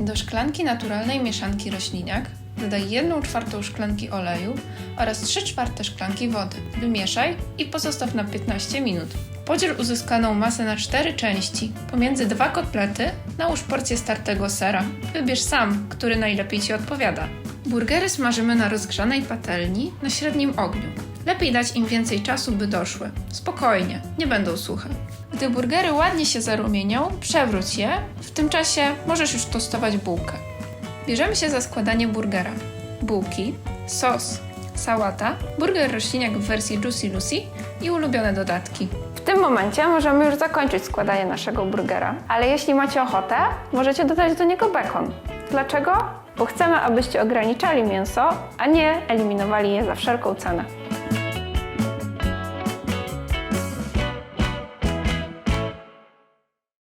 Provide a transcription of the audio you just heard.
Do szklanki naturalnej mieszanki rośliniak dodaj 1 czwartą szklanki oleju oraz 3 czwarte szklanki wody. Wymieszaj i pozostaw na 15 minut. Podziel uzyskaną masę na 4 części. Pomiędzy dwa kotlety nałóż porcję startego sera. Wybierz sam, który najlepiej Ci odpowiada. Burgery smażymy na rozgrzanej patelni na średnim ogniu. Lepiej dać im więcej czasu, by doszły. Spokojnie, nie będą suche. Gdy burgery ładnie się zarumienią, przewróć je. W tym czasie możesz już tostować bułkę. Bierzemy się za składanie burgera. Bułki, sos, sałata, burger rośliniak w wersji Juicy Lucy i ulubione dodatki. Tym momencie możemy już zakończyć składanie naszego burgera, ale jeśli macie ochotę, możecie dodać do niego bekon. Dlaczego? Bo chcemy, abyście ograniczali mięso, a nie eliminowali je za wszelką cenę.